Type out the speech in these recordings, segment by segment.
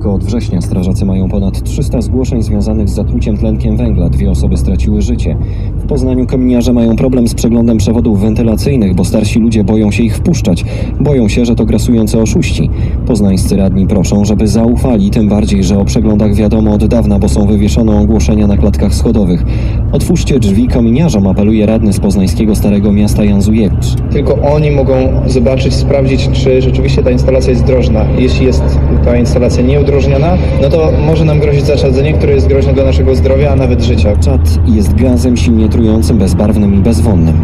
Tylko od września strażacy mają ponad 300 zgłoszeń związanych z zatruciem tlenkiem węgla. Dwie osoby straciły życie. W Poznaniu kominiarze mają problem z przeglądem przewodów wentylacyjnych, bo starsi ludzie boją się ich wpuszczać. Boją się, że to grasujące oszuści. Poznańscy radni proszą, żeby zaufali, tym bardziej, że o przeglądach wiadomo od dawna, bo są wywieszone ogłoszenia na klatkach schodowych. Otwórzcie drzwi kominiarzom, apeluje radny z poznańskiego Starego Miasta Jan Zujewicz. Tylko oni mogą zobaczyć, sprawdzić, czy rzeczywiście ta instalacja jest drożna. Jeśli jest ta instalacja nieudrożniona, no to może nam grozić zaszadzenie, które jest groźne dla naszego zdrowia, a nawet życia. Czad jest gazem silnie trującym, bezbarwnym i bezwonnym.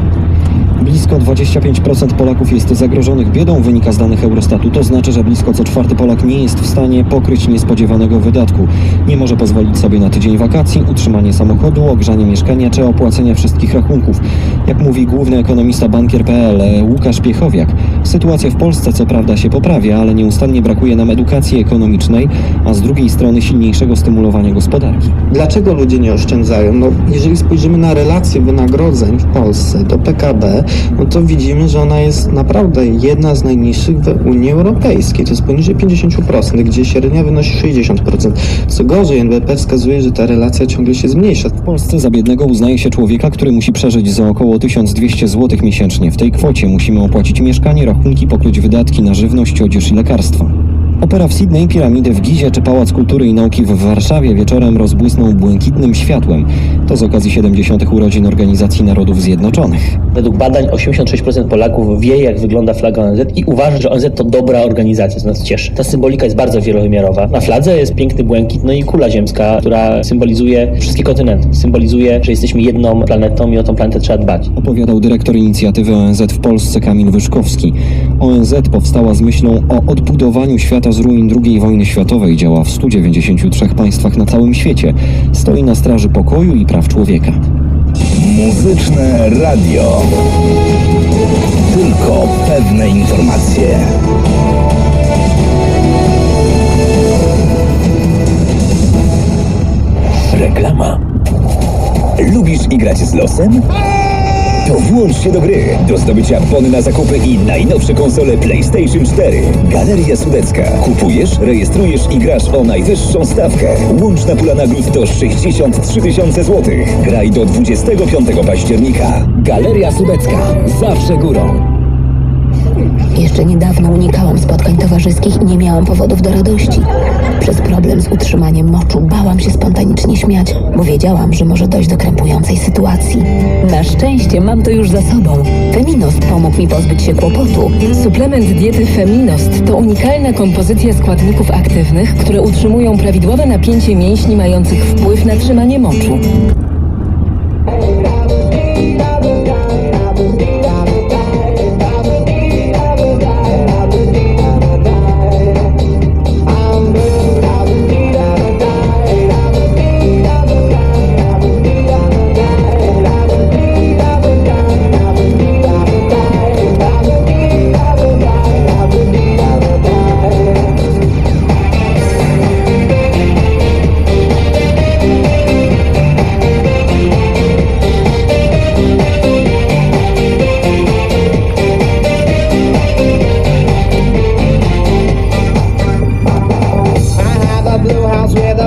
Blisko 25% Polaków jest zagrożonych biedą, wynika z danych Eurostatu. To znaczy, że blisko co czwarty Polak nie jest w stanie pokryć niespodziewanego wydatku. Nie może pozwolić sobie na tydzień wakacji, utrzymanie samochodu, ogrzanie mieszkania czy opłacenie wszystkich rachunków. Jak mówi główny ekonomista bankier.pl Łukasz Piechowiak, sytuacja w Polsce co prawda się poprawia, ale nieustannie brakuje nam edukacji ekonomicznej, a z drugiej strony silniejszego stymulowania gospodarki. Dlaczego ludzie nie oszczędzają? No, jeżeli spojrzymy na relację wynagrodzeń w Polsce do PKB, no to widzimy, że ona jest naprawdę jedna z najniższych w Unii Europejskiej. To jest poniżej 50%, gdzie średnia wynosi 60%. Co gorzej, NBP wskazuje, że ta relacja ciągle się zmniejsza. W Polsce za biednego uznaje się człowieka, który musi przeżyć za około 1200 zł miesięcznie. W tej kwocie musimy opłacić mieszkanie, rachunki, pokryć wydatki na żywność, odzież i lekarstwa. Opera w Sydney, piramidy w Gizie czy Pałac Kultury i Nauki w Warszawie wieczorem rozbłysnął błękitnym światłem. To z okazji 70. urodzin Organizacji Narodów Zjednoczonych. Według badań 86% Polaków wie, jak wygląda flaga ONZ i uważa, że ONZ to dobra organizacja, co nas cieszy. Ta symbolika jest bardzo wielowymiarowa. Na fladze jest piękny błękit, no i kula ziemska, która symbolizuje wszystkie kontynenty. Symbolizuje, że jesteśmy jedną planetą i o tą planetę trzeba dbać. Opowiadał dyrektor inicjatywy ONZ w Polsce Kamil Wyszkowski. ONZ powstała z myślą o odbudowaniu świata z ruin II wojny światowej. Działa w 193 państwach na całym świecie. Stoi na straży pokoju i praw człowieka. Muzyczne radio. Tylko pewne informacje. Reklama. Lubisz igrać z losem? To włącz się do gry. Do zdobycia bony na zakupy i najnowsze konsole PlayStation 4. Galeria Sudecka. Kupujesz, rejestrujesz i grasz o najwyższą stawkę. Łączna pula nagród to 63 tysiące złotych. Graj do 25 października. Galeria Sudecka. Zawsze górą. Jeszcze niedawno unikałam spotkań towarzyskich i nie miałam powodów do radości. Przez problem z utrzymaniem moczu bałam się spontanicznie śmiać, bo wiedziałam, że może dojść do krępującej sytuacji. Na szczęście mam to już za sobą. Feminost pomógł mi pozbyć się kłopotu. Suplement diety Feminost to unikalna kompozycja składników aktywnych, które utrzymują prawidłowe napięcie mięśni mających wpływ na trzymanie moczu.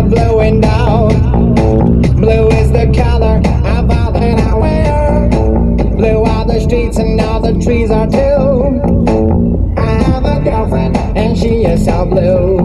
House with a blue is the color of all that I wear. Blue are the streets and all the trees are too. I have a girlfriend and she is so. Blue